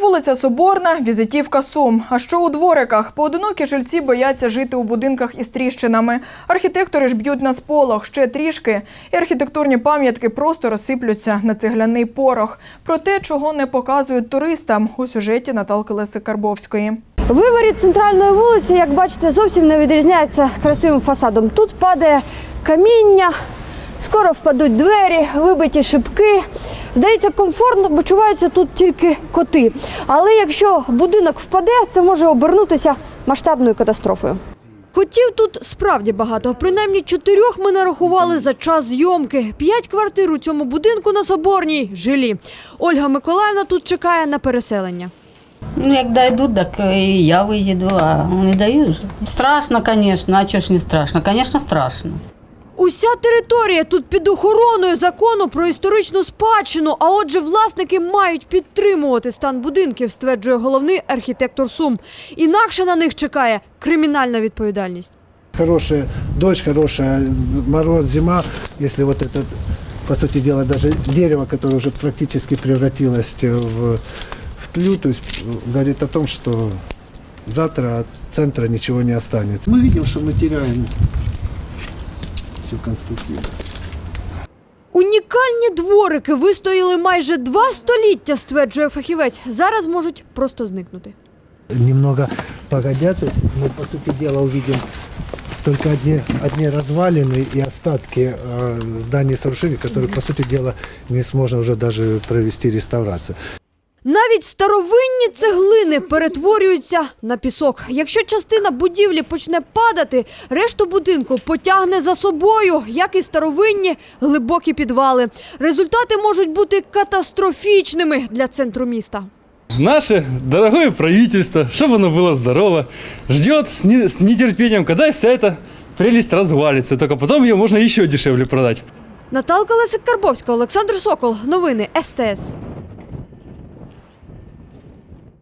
Вулиця Соборна, візитівка Сум. А що у двориках? Поодинокі жильці бояться жити у будинках із тріщинами. Архітектори ж б'ють на сполох ще трішки, і архітектурні пам'ятки просто розсиплються на цегляний порох. Про те, чого не показують туристам у сюжеті Наталки Леси Карбовської. Виворіт центральної вулиці, як бачите, зовсім не відрізняється красивим фасадом. Тут падає каміння, скоро впадуть двері, вибиті шибки. Здається, комфортно почуваються тут тільки коти. Але якщо будинок впаде, це може обернутися масштабною катастрофою. Котів тут справді багато. Принаймні чотирьох ми нарахували за час зйомки. П'ять квартир у цьому будинку на Соборній жилі. Ольга Миколаївна тут чекає на переселення. Ну, як дойдуть, так і я виїду, а не дають. Страшно, звісно, а чого ж не страшно? Звісно, страшно. Уся територія тут під охороною закону про історичну спадщину. А отже, власники мають підтримувати стан будинків, стверджує головний архітектор Сум. Інакше на них чекає кримінальна відповідальність. Хорошая дождь, хорошая з- мороз, зима, если вот этот, по сути дела, даже дерево, которое уже практически превратилось в, в тлю, то есть э, говорит о том, что завтра от центра ничего не останется. Мы видим, что мы теряем всю конструктивность. Унікальні дворики вистояли майже два століття, стверджує фахівець. Зараз можуть просто зникнути. Немного погодя, то есть мы, по сути дела, увидим только одни, одни развалины и остатки э, зданий сооружений, которые, по сути дела, не сможем уже даже провести реставрацию. Навіть старовинні цеглини перетворюються на пісок. Якщо частина будівлі почне падати, решту будинку потягне за собою, як і старовинні глибокі підвали. Результати можуть бути катастрофічними для центру міста. Наше дорогое правительство, чтобы оно было здорово, ждет с, не- с нетерпением, когда вся эта прелесть развалится. Только потом ее можно еще дешевле продать. Наталка Лесик Карбовська, Олександр Сокол. Новини СТС.